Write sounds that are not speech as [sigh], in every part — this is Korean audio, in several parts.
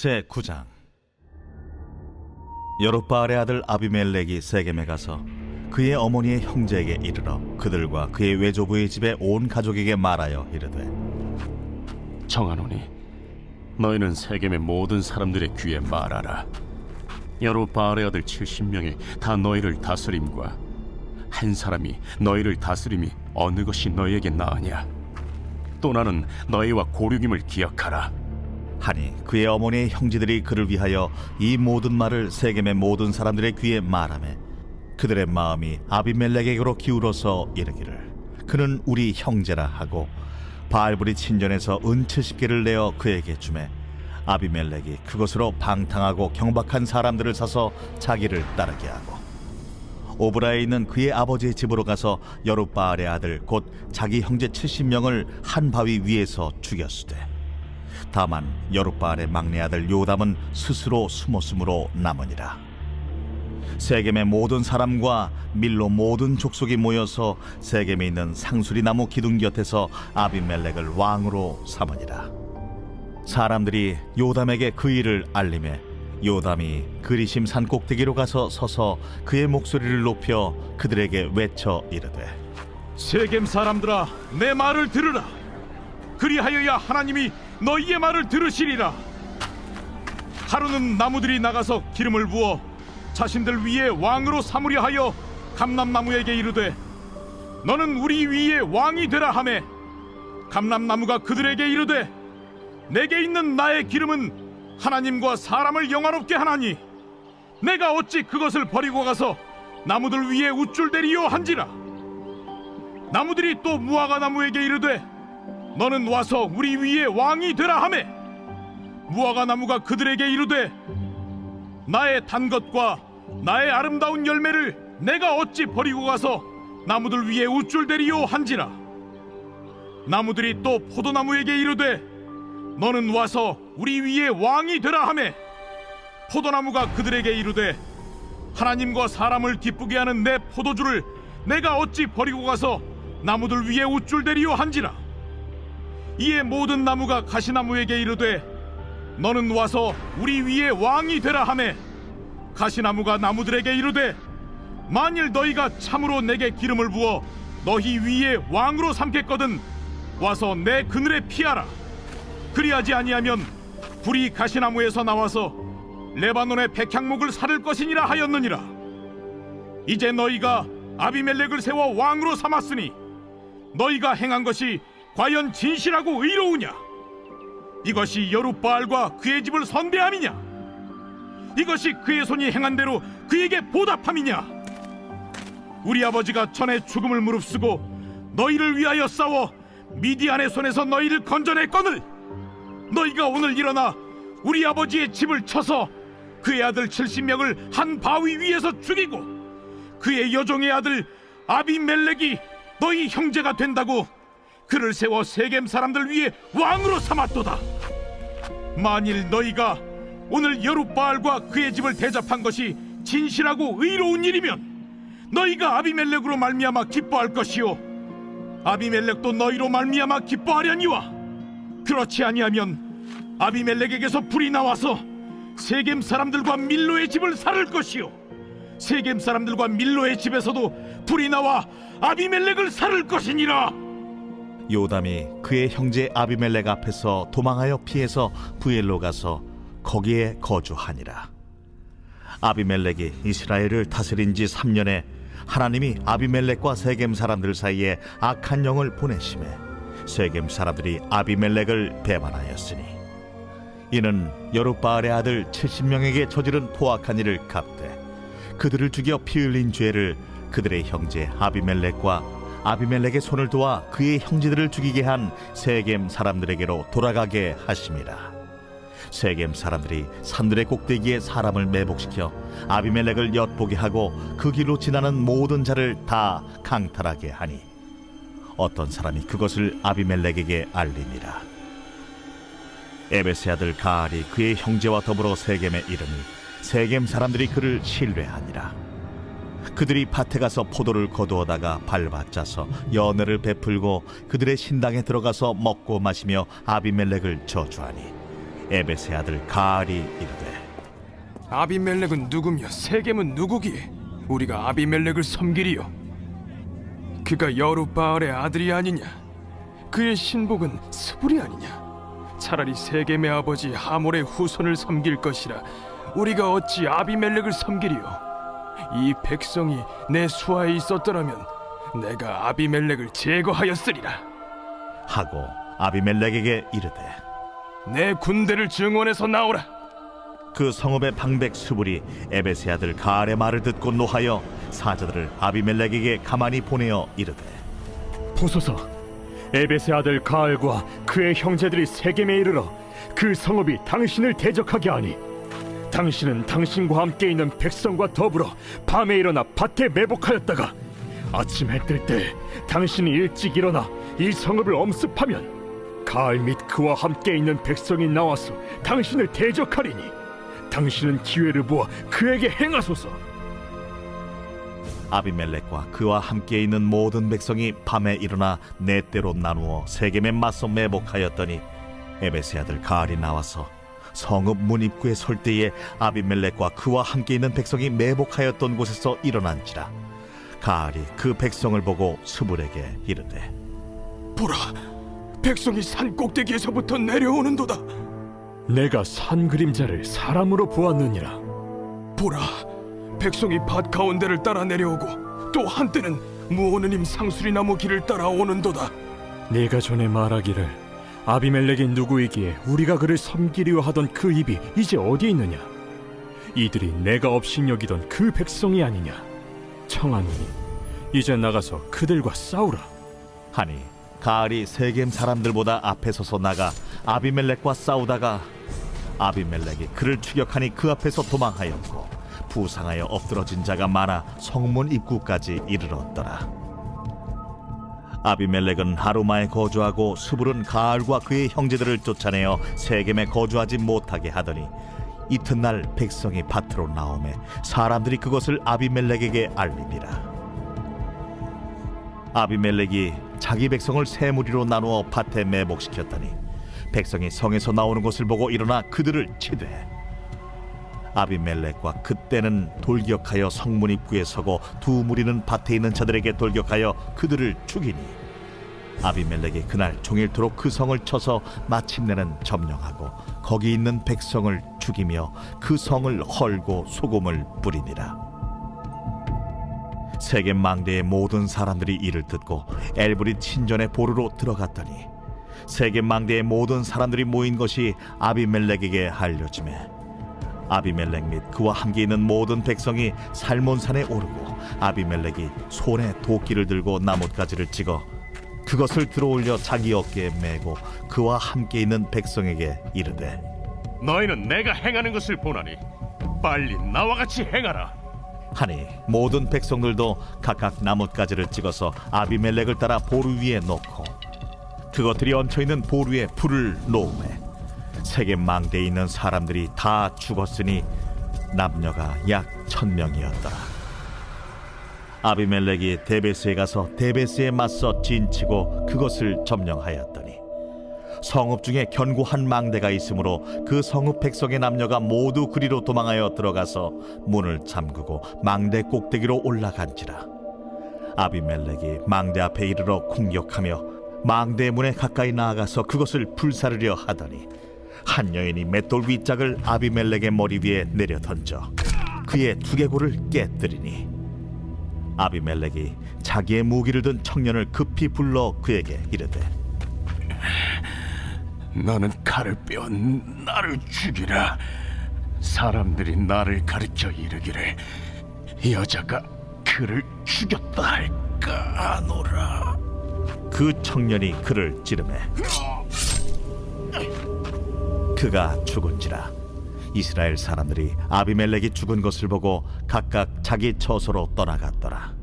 제 9장. 여룻바알의 아들 아비멜렉이 세겜에 가서 그의 어머니의 형제에게 이르러 그들과 그의 외조부의 집에 온 가족에게 말하여 이르되 정하노니 너희는 세겜의 모든 사람들의 귀에 말하라. 여로바알의 아들 70명이 다 너희를 다스림과 한 사람이 너희를 다스림이 어느 것이 너희에게 나으냐? 또 나는 너희와 고륙임을 기억하라 하니 그의 어머니의 형제들이 그를 위하여 이 모든 말을 세겜의 모든 사람들의 귀에 말하매 그들의 마음이 아비멜렉에게로 기울어서 이르기를 그는 우리 형제라 하고 바알불이 친전에서 은 70개를 내어 그에게 주매 아비멜렉이 그것으로 방탕하고 경박한 사람들을 사서 자기를 따르게 하고 오브라에 있는 그의 아버지의 집으로 가서 여룻바알의 아들 곧 자기 형제 70명을 한 바위 위에서 죽였으되 다만 여룻바알의 막내 아들 요담은 스스로 숨었으므로 남으니라. 세겜의 모든 사람과 밀로 모든 족속이 모여서 세겜에 있는 상수리 나무 기둥 곁에서 아비멜렉을 왕으로 삼으니라. 사람들이 요담에게 그 일을 알림해 요담이 그리심 산 꼭대기로 가서 서서 그의 목소리를 높여 그들에게 외쳐 이르되 세겜 사람들아 내 말을 들으라. 그리하여야 하나님이 너희의 말을 들으시리라. 하루는 나무들이 나가서 기름을 부어 자신들 위에 왕으로 삼으려 하여 감람나무에게 이르되 너는 우리 위에 왕이 되라 하매 감람나무가 그들에게 이르되 내게 있는 나의 기름은 하나님과 사람을 영화롭게 하나니 내가 어찌 그것을 버리고 가서 나무들 위에 우쭐대리요 한지라. 나무들이 또 무화과 나무에게 이르되 너는 와서 우리 위에 왕이 되라 하매. 무화과 나무가 그들에게 이르되 나의 단 것과 나의 아름다운 열매를 내가 어찌 버리고 가서 나무들 위에 우쭐대리요 한지라? 나무들이 또 포도나무에게 이르되 너는 와서 우리 위에 왕이 되라 하매. 포도나무가 그들에게 이르되 하나님과 사람을 기쁘게 하는 내 포도주를 내가 어찌 버리고 가서 나무들 위에 우쭐대리요 한지라 이에 모든 나무가 가시나무에게 이르되 너는 와서 우리 위에 왕이 되라 하매. 가시나무가 나무들에게 이르되 만일 너희가 참으로 내게 기름을 부어 너희 위에 왕으로 삼겠거든 와서 내 그늘에 피하라. 그리하지 아니하면 불이 가시나무에서 나와서 레바논의 백향목을 사를 것이니라 하였느니라. 이제 너희가 아비멜렉을 세워 왕으로 삼았으니 너희가 행한 것이 과연 진실하고 의로우냐? 이것이 여룻바알과 그의 집을 선대함이냐? 이것이 그의 손이 행한 대로 그에게 보답함이냐? 우리 아버지가 전에 죽음을 무릅쓰고 너희를 위하여 싸워 미디안의 손에서 너희를 건져냈거늘 너희가 오늘 일어나 우리 아버지의 집을 쳐서 그의 아들 70명을 한 바위 위에서 죽이고 그의 여종의 아들 아비멜렉이 너희 형제가 된다고 그를 세워 세겜 사람들 위에 왕으로 삼았도다. 만일 너희가 오늘 여룻바알과 그의 집을 대접한 것이 진실하고 의로운 일이면 너희가 아비멜렉으로 말미암아 기뻐할 것이요. 아비멜렉도 너희로 말미암아 기뻐하려니와. 그렇지 아니하면 아비멜렉에게서 불이 나와서 세겜 사람들과 밀로의 집을 살을 것이요. 세겜 사람들과 밀로의 집에서도 불이 나와 아비멜렉을 살을 것이니라 요담이 그의 형제 아비멜렉 앞에서 도망하여 피해서 부엘로 가서 거기에 거주하니라. 아비멜렉이 이스라엘을 다스린 지 3년에 하나님이 아비멜렉과 세겜 사람들 사이에 악한 영을 보내심에 세겜 사람들이 아비멜렉을 배반하였으니 이는 여룻바알의 아들 70명에게 저지른 포악한 일을 갚되 그들을 죽여 피 흘린 죄를 그들의 형제 아비멜렉과 아비멜렉의 손을 도와 그의 형제들을 죽이게 한 세겜 사람들에게로 돌아가게 하심이라. 세겜 사람들이 산들의 꼭대기에 사람을 매복시켜 아비멜렉을 엿보게 하고 그 길로 지나는 모든 자를 다 강탈하게 하니 어떤 사람이 그것을 아비멜렉에게 알리니라. 에베스 아들 가알이 그의 형제와 더불어 세겜에 이르니 세겜 사람들이 그를 신뢰하니라. 그들이 밭에 가서 포도를 거두어다가 밟아짜서 연회를 베풀고 그들의 신당에 들어가서 먹고 마시며 아비멜렉을 저주하니 에베스의 아들 가알이 이르되 아비멜렉은 누구며 세겜은 누구기에 우리가 아비멜렉을 섬기리요? 그가 여룻바알의 아들이 아니냐? 그의 신복은 스불이 아니냐? 차라리 세겜의 아버지 하몰의 후손을 섬길 것이라 우리가 어찌 아비멜렉을 섬기리요? 이 백성이 내 수하에 있었더라면 내가 아비멜렉을 제거하였으리라. 하고 아비멜렉에게 이르되 내 군대를 증원해서 나오라. 그 성읍의 방백 수불이 에베스의 아들 가알의 말을 듣고 노하여 사자들을 아비멜렉에게 가만히 보내어 이르되 보소서 에베스의 아들 가알과 그의 형제들이 세겜에 이르러 그 성읍이 당신을 대적하게 하니 당신은 당신과 함께 있는 백성과 더불어 밤에 일어나 밭에 매복하였다가 아침 해뜰 때 당신이 일찍 일어나 이 성읍을 엄습하면 가알 및 그와 함께 있는 백성이 나와서 당신을 대적하리니 당신은 기회를 보아 그에게 행하소서. 아비멜렉과 그와 함께 있는 모든 백성이 밤에 일어나 네 때로 나누어 세겜에 맞서 매복하였더니 에베스의 아들 가알이 나와서 성읍 문 입구에 설 때에 아비멜렉과 그와 함께 있는 백성이 매복하였던 곳에서 일어난지라 가알이 그 백성을 보고 스불에게 이르되 보라, 백성이 산 꼭대기에서부터 내려오는도다. 내가 산 그림자를 사람으로 보았느니라 보라, 백성이 밭 가운데를 따라 내려오고 또 한때는 무오느님 상수리 나무 길을 따라 오는도다. 네가 전에 말하기를 아비멜렉이 누구이기에 우리가 그를 섬기려 하던 그 입이 이제 어디 있느냐? 이들이 내가 업신여기던 그 백성이 아니냐? 청하노니 이제 나가서 그들과 싸우라. 하니 가알이 세겜 사람들보다 앞에 서서 나가 아비멜렉과 싸우다가 아비멜렉이 그를 추격하니 그 앞에서 도망하였고 부상하여 엎드러진 자가 많아 성문 입구까지 이르렀더라 아비멜렉은 하루마에 거주하고 수불은 가알과 그의 형제들을 쫓아내어 세겜에 거주하지 못하게 하더니 이튿날 백성이 밭으로 나오매 사람들이 그것을 아비멜렉에게 알리니라. 아비멜렉이 자기 백성을 세 무리로 나누어 밭에 매복시켰더니 백성이 성에서 나오는 것을 보고 일어나 그들을 치되 아비멜렉과 그때는 돌격하여 성문 입구에 서고 두 무리는 밭에 있는 자들에게 돌격하여 그들을 죽이니. 아비멜렉이 그날 종일토록 그 성을 쳐서 마침내는 점령하고 거기 있는 백성을 죽이며 그 성을 헐고 소금을 뿌리니라. 세겜 망대의 모든 사람들이 이를 듣고 엘브리 친전의 보루로 들어갔더니 세겜 망대의 모든 사람들이 모인 것이 아비멜렉에게 알려지매 아비멜렉 및 그와 함께 있는 모든 백성이 살몬산에 오르고 아비멜렉이 손에 도끼를 들고 나뭇가지를 찍어 그것을 들어올려 자기 어깨에 메고 그와 함께 있는 백성에게 이르되 너희는 내가 행하는 것을 보나니 빨리 나와 같이 행하라. 하니 모든 백성들도 각각 나뭇가지를 찍어서 아비멜렉을 따라 보루 위에 놓고 그것들이 얹혀 있는 보루에 불을 놓음에 세계 망대에 있는 사람들이 다 죽었으니 남녀가 약 천명이었더라. 아비멜렉이 데베스에 가서 데베스에 맞서 진치고 그것을 점령하였더니 성읍 중에 견고한 망대가 있으므로 그 성읍 백성의 남녀가 모두 그리로 도망하여 들어가서 문을 잠그고 망대 꼭대기로 올라간지라 아비멜렉이 망대 앞에 이르러 공격하며 망대 문에 가까이 나아가서 그것을 불사르려 하더니 한 여인이 맷돌 윗짝을 아비멜렉의 머리 위에 내려 던져 그의 두개골을 깨뜨리니 아비멜렉이 자기의 무기를 든 청년을 급히 불러 그에게 이르되 너는 칼을 빼어 나를 죽이라. 사람들이 나를 가르쳐 이르기를 이 여자가 그를 죽였다 할까 하노라. 그 청년이 그를 찌르매 그가 죽은지라. 이스라엘 사람들이 아비멜렉이 죽은 것을 보고 각각 자기 처소로 떠나갔더라.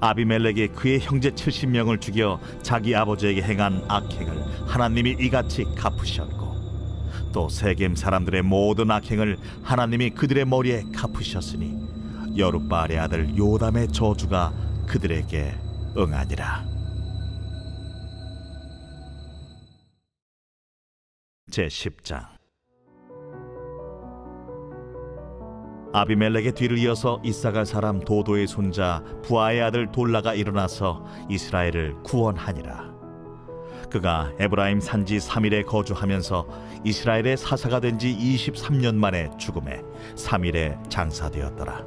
아비멜렉이 그의 형제 70명을 죽여 자기 아버지에게 행한 악행을 하나님이 이같이 갚으셨고 또 세겜 사람들의 모든 악행을 하나님이 그들의 머리에 갚으셨으니 여룻바알의 아들 요담의 저주가 그들에게 응하니라 제 10장. 아비멜렉의 뒤를 이어서 이사갈 사람 도도의 손자 부하의 아들 돌라가 일어나서 이스라엘을 구원하니라. 그가 에브라임 산지 3일에 거주하면서 이스라엘의 사사가 된 지 23년 만에 죽음에 3일에 장사되었더라.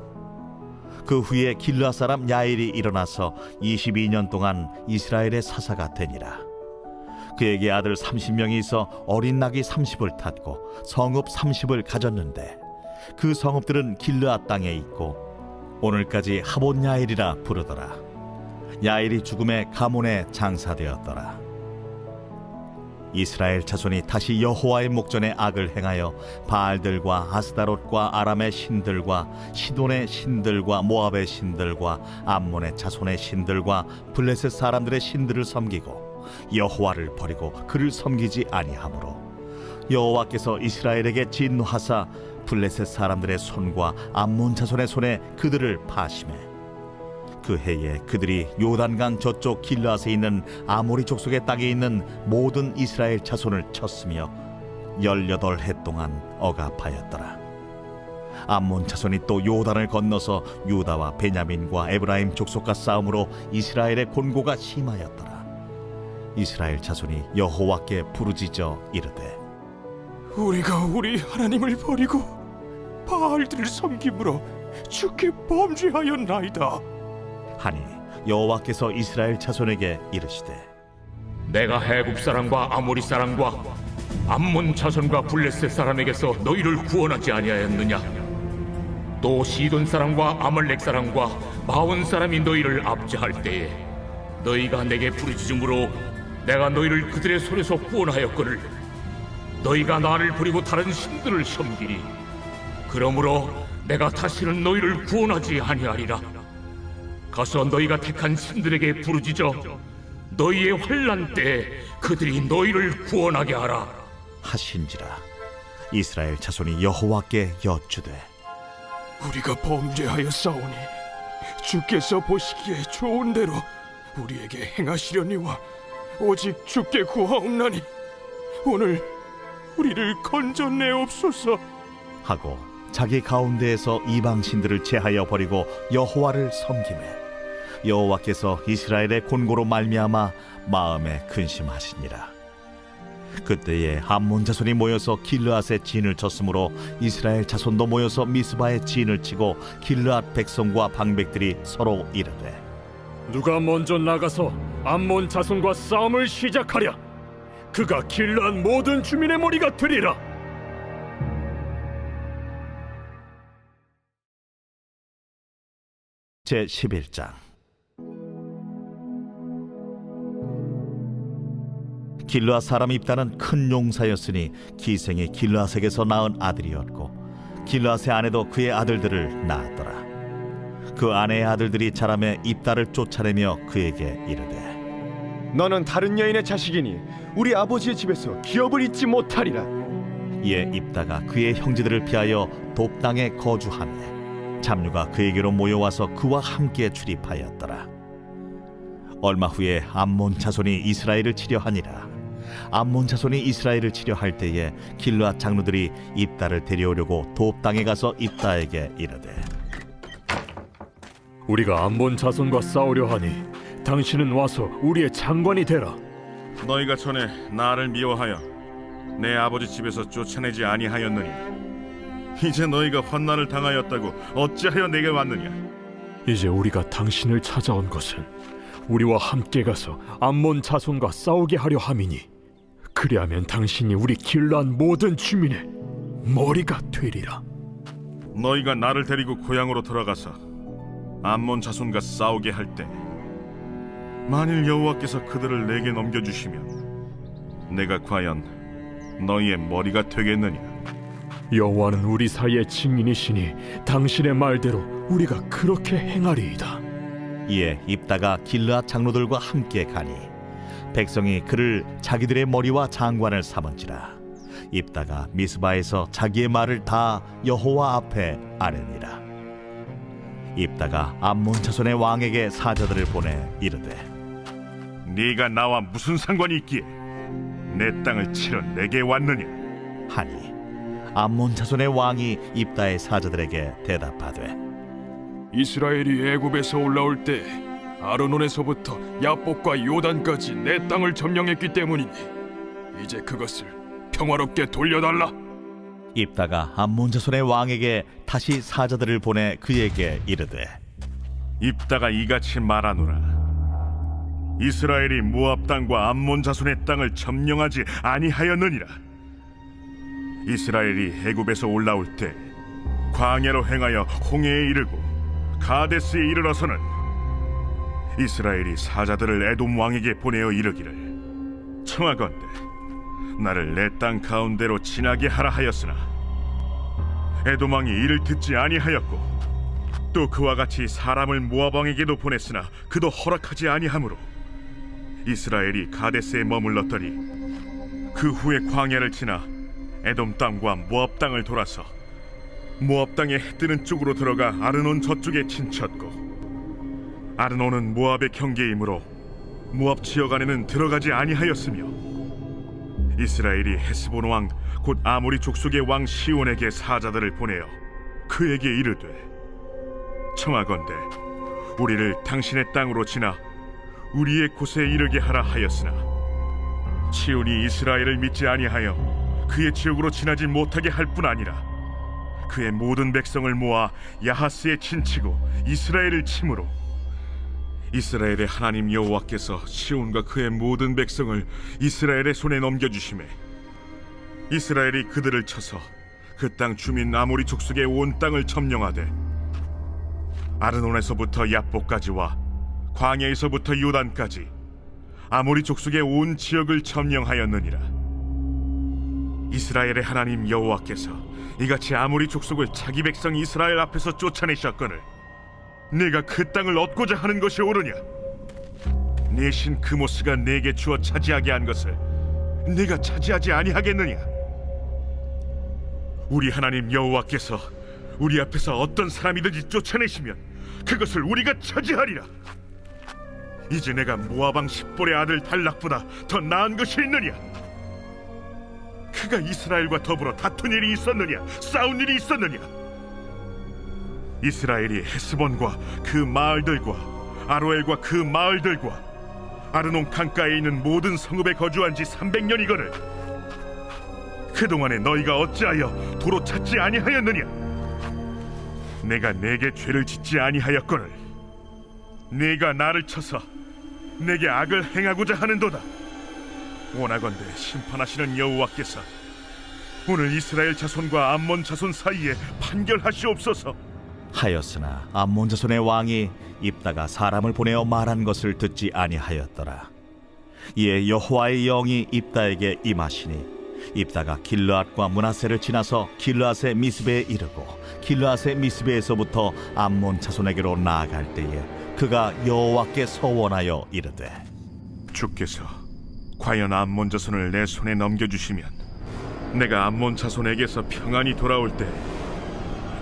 그 후에 길라 사람 야일이 일어나서 22년 동안 이스라엘의 사사가 되니라 그에게 아들 30명이 있어 어린 낙이 30을 탔고 성읍 30을 가졌는데 그 성읍들은 길르앗 땅에 있고 오늘까지 하본 야일이라 부르더라. 야일이 죽음에 가문에 장사되었더라. 이스라엘 자손이 다시 여호와의 목전에 악을 행하여 바알들과 아스다롯과 아람의 신들과 시돈의 신들과 모압의 신들과 암몬의 자손의 신들과 블레셋 사람들의 신들을 섬기고 여호와를 버리고 그를 섬기지 아니하므로 여호와께서 이스라엘에게 진노하사 블레셋 사람들의 손과 암몬 자손의 손에 그들을 파심해 그 해에 그들이 요단강 저쪽 길라스에 있는 아모리 족속의 땅에 있는 모든 이스라엘 자손을 쳤으며 열여덟 해 동안 억압하였더라. 암몬 자손이 또 요단을 건너서 유다와 베냐민과 에브라임 족속과 싸움으로 이스라엘의 곤고가 심하였더라. 이스라엘 자손이 여호와께 부르짖어 이르되 우리가 우리 하나님을 버리고 바알들을 섬김으로 주께 범죄하였나이다. 하니 여호와께서 이스라엘 자손에게 이르시되 내가 해국 사람과 아모리 사람과 암몬 자손과 블레셋 사람에게서 너희를 구원하지 아니하였느냐? 또 시돈 사람과 아말렉 사람과 마온 사람이 너희를 압제할 때에 너희가 내게 부르짖음으로 내가 너희를 그들의 손에서 구원하였거늘 너희가 나를 버리고 다른 신들을 섬기니 그러므로 내가 다시는 너희를 구원하지 아니하리라. 가서 너희가 택한 신들에게 부르짖어 너희의 환란 때에 그들이 너희를 구원하게 하라. 하신지라. 이스라엘 자손이 여호와께 여쭈되 우리가 범죄하였사오니 주께서 보시기에 좋은 대로 우리에게 행하시려니와 오직 주께 구하옵나니 오늘 우리를 건져내옵소서. 하고 자기 가운데에서 이방 신들을 제하여 버리고 여호와를 섬기매 여호와께서 이스라엘의 곤고로 말미암아 마음에 근심하시니라 그때에 암몬 자손이 모여서 길르앗의 진을 쳤으므로 이스라엘 자손도 모여서 미스바의 진을 치고 길르앗 백성과 방백들이 서로 이르되 누가 먼저 나가서 암몬 자손과 싸움을 시작하랴. 그가 길러한 모든 주민의 머리가 되리라. 제 11장. 길르앗 사람 입다는 큰 용사였으니 기생이 길르앗에게서 낳은 아들이었고 길르앗의 아내도 그의 아들들을 낳았더라. 그 아내의 아들들이 자라매 입다를 쫓아내며 그에게 이르되 너는 다른 여인의 자식이니 우리 아버지의 집에서 기업을 잊지 못하리라. 이에 입다가 그의 형제들을 피하여 돕당에 거주하며 잡류가 그에게로 모여와서 그와 함께 출입하였더라. 얼마 후에 암몬 자손이 이스라엘을 치려하니라. 암몬 자손이 이스라엘을 치려할 때에 길르앗 장로들이 입다를 데려오려고 돕당에 가서 입다에게 이르되 우리가 암몬 자손과 싸우려 하니 당신은 와서 우리의 장관이 되라. 너희가 전에 나를 미워하여 내 아버지 집에서 쫓아내지 아니하였느니 이제 너희가 환난을 당하였다고 어찌하여 내게 왔느냐? 이제 우리가 당신을 찾아온 것은 우리와 함께 가서 암몬 자손과 싸우게 하려 함이니 그리하면 당신이 우리 길러한 모든 주민의 머리가 되리라. 너희가 나를 데리고 고향으로 돌아가서 암몬 자손과 싸우게 할 때 만일 여호와께서 그들을 내게 넘겨주시면 내가 과연 너희의 머리가 되겠느냐? 여호와는 우리 사이의 증인이시니 당신의 말대로 우리가 그렇게 행하리이다. 이에 입다가 길르앗 장로들과 함께 가니 백성이 그를 자기들의 머리와 장관을 삼은지라. 입다가 미스바에서 자기의 말을 다 여호와 앞에 아뢰니라. 입다가 암몬 자손의 왕에게 사자들을 보내 이르되 네가 나와 무슨 상관이 있기에 내 땅을 치러 내게 왔느냐 하니 암몬 자손의 왕이 입다의 사자들에게 대답하되 이스라엘이 애굽에서 올라올 때 아르논에서부터 야복과 요단까지 내 땅을 점령했기 때문이니 이제 그것을 평화롭게 돌려달라. 입다가 암몬 자손의 왕에게 다시 사자들을 보내 그에게 이르되 입다가 이같이 말하노라 이스라엘이 모압 땅과 암몬 자손의 땅을 점령하지 아니하였느니라. 이스라엘이 애굽에서 올라올 때 광야로 행하여 홍해에 이르고 가데스에 이르러서는 이스라엘이 사자들을 에돔 왕에게 보내어 이르기를 청하건대 나를 내 땅 가운데로 지나게 하라 하였으나 에돔 왕이 이를 듣지 아니하였고 또 그와 같이 사람을 모압 왕에게도 보냈으나 그도 허락하지 아니하므로 이스라엘이 가데스에 머물렀더니 그 후에 광야를 지나 에돔 땅과 모압 땅을 돌아서 모압 땅의 해 뜨는 쪽으로 들어가 아르논 저쪽에 친쳤고 아르논은 모압의 경계이므로 모압 지역 안에는 들어가지 아니하였으며 이스라엘이 헤스본 왕 곧 아모리 족속의 왕 시온에게 사자들을 보내어 그에게 이르되 청하건대 우리를 당신의 땅으로 지나 우리의 곳에 이르게 하라 하였으나 시온이 이스라엘을 믿지 아니하여 그의 지역으로 지나지 못하게 할 뿐 아니라 그의 모든 백성을 모아 야하스에 친치고 이스라엘을 침으로 이스라엘의 하나님 여호와께서 시온과 그의 모든 백성을 이스라엘의 손에 넘겨주심에 이스라엘이 그들을 쳐서 그 땅 주민 아모리 족속의 온 땅을 점령하되 아르논에서부터 야복까지와 광야에서부터 요단까지 아모리 족속의 온 지역을 점령하였느니라. 이스라엘의 하나님 여호와께서 이같이 아모리 족속을 자기 백성 이스라엘 앞에서 쫓아내셨거늘 내가 그 땅을 얻고자 하는 것이 옳으냐? 내신 그모스가 내게 주어 차지하게 한 것을 내가 차지하지 아니하겠느냐? 우리 하나님 여호와께서 우리 앞에서 어떤 사람이든지 쫓아내시면 그것을 우리가 차지하리라 이제 내가 모아방 십볼의 아들 달락보다 더 나은 것이 있느냐? 그가 이스라엘과 더불어 다툰 일이 있었느냐? 싸운 일이 있었느냐? 이스라엘이 헤스본과 그 마을들과 아로엘과 그 마을들과 아르논 강가에 있는 모든 성읍에 거주한 지 300년이거늘 그동안에 너희가 어찌하여 도로 찾지 아니하였느냐? 내가 내게 죄를 짓지 아니하였거늘 네가 나를 쳐서 내게 악을 행하고자 하는도다 원하건대 심판하시는 여호와께서 오늘 이스라엘 자손과 암몬 자손 사이에 판결하시옵소서 하였으나 암몬 자손의 왕이 입다가 사람을 보내어 말한 것을 듣지 아니하였더라. 이에 여호와의 영이 입다에게 임하시니 입다가 길르앗과 문하세를 지나서 길르앗의 미스베에 이르고 길르앗의 미스베에서부터 암몬 자손에게로 나아갈 때에 그가 여호와께 서원하여 이르되 주께서 과연 암몬 자손을 내 손에 넘겨주시면 내가 암몬 자손에게서 평안히 돌아올 때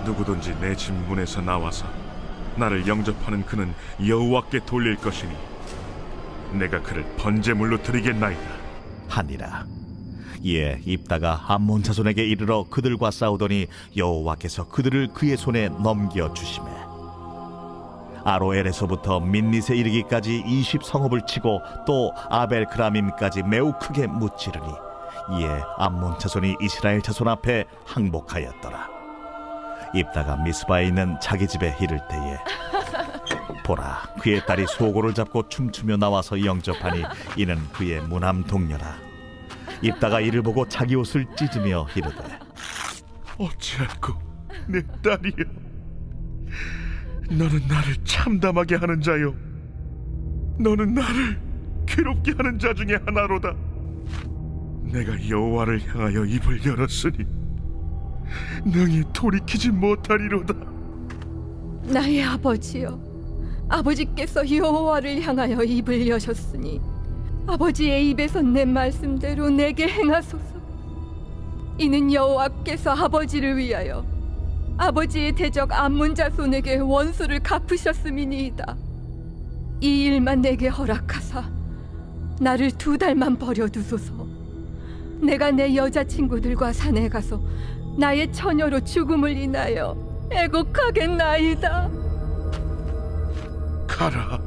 누구든지 내 집 문에서 나와서 나를 영접하는 그는 여호와께 돌릴 것이니 내가 그를 번제물로 드리겠나이다 하니라. 이에 입다가 암몬 자손에게 이르러 그들과 싸우더니 여호와께서 그들을 그의 손에 넘겨 주시매 아로엘에서부터 민닛에 이르기까지 20 성읍을 치고 또 아벨크라밈까지 매우 크게 무찌르니 이에 암몬 자손이 이스라엘 자손 앞에 항복하였더라. 입다가 미스바에 있는 자기 집에 이를 때에 [laughs] 보라 그의 딸이 소고를 잡고 춤추며 나와서 영접하니 이는 그의 무남 동료라. 입다가 이를 보고 자기 옷을 찢으며 이르되 어찌할꼬 내 딸이여 너는 나를 참담하게 하는 자요. 너는 나를 괴롭게 하는 자 중에 하나로다. 내가 여호와를 향하여 입을 열었으니 능히 돌이키지 못하리로다. 나의 아버지여 아버지께서 여호와를 향하여 입을 여셨으니 아버지의 입에서 내 말씀대로 내게 행하소서. 이는 여호와께서 아버지를 위하여 아버지의 대적 암문 자손에게 원수를 갚으셨음이니이다 이 일만 내게 허락하사 나를 두 달만 버려두소서 내가 내 여자친구들과 산에 가서 나의 처녀로 죽음을 인하여 애곡하겠나이다. 가라.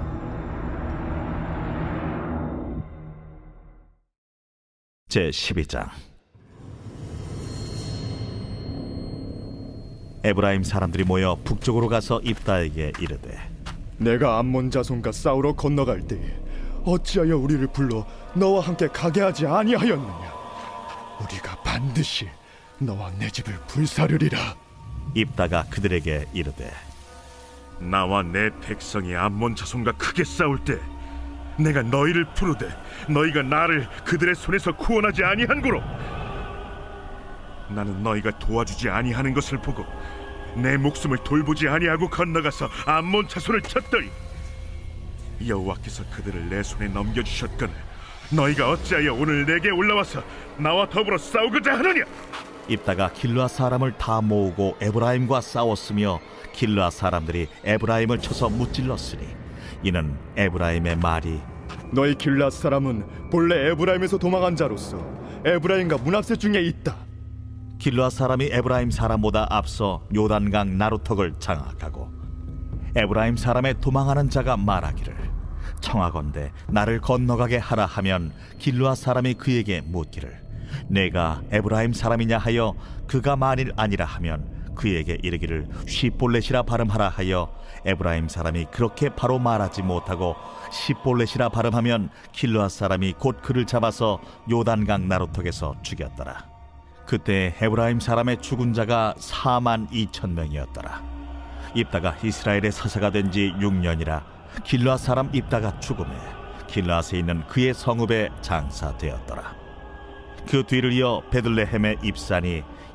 제 12장. 에브라임 사람들이 모여 북쪽으로 가서 입다에게 이르되 내가 암몬 자손과 싸우러 건너갈 때에 어찌하여 우리를 불러 너와 함께 가게 하지 아니하였느냐? 우리가 반드시 너와 내 집을 불사르리라. 입다가 그들에게 이르되 나와 내 백성이 암몬 자손과 크게 싸울 때 내가 너희를 부르되 너희가 나를 그들의 손에서 구원하지 아니한고로. 나는 너희가 도와주지 아니하는 것을 보고 내 목숨을 돌보지 아니하고 건너가서 암몬 자손을 쳤더니 여호와께서 그들을 내 손에 넘겨 주셨거늘 너희가 어찌하여 오늘 내게 올라와서 나와 더불어 싸우고자 하느냐? 입다가 길르아 사람을 다 모으고 에브라임과 싸웠으며 길르아 사람들이 에브라임을 쳐서 무찔렀으니 이는 에브라임의 말이 너희 길랏 사람은 본래 에브라임에서 도망한 자로서 에브라임과 문합세 중에 있다. 길르아 사람이 에브라임 사람보다 앞서 요단강 나루턱을 장악하고 에브라임 사람의 도망하는 자가 말하기를 청하건대 나를 건너가게 하라 하면 길르아 사람이 그에게 묻기를 내가 에브라임 사람이냐 하여 그가 만일 아니라 하면 그에게 이르기를 시볼렛이라 발음하라 하여 에브라임 사람이 그렇게 바로 말하지 못하고 시볼렛이라 발음하면 길르아 사람이 곧 그를 잡아서 요단강 나루턱에서 죽였더라 그때 에브라임 사람의 죽은 자가 4만 2천 명이었더라. 입다가 이스라엘의 사사가 된 지 6년이라 길라 사람 입다가 죽음에 길라스에 있는 그의 성읍에 장사되었더라. 그 뒤를 이어 베들레헴의 입산이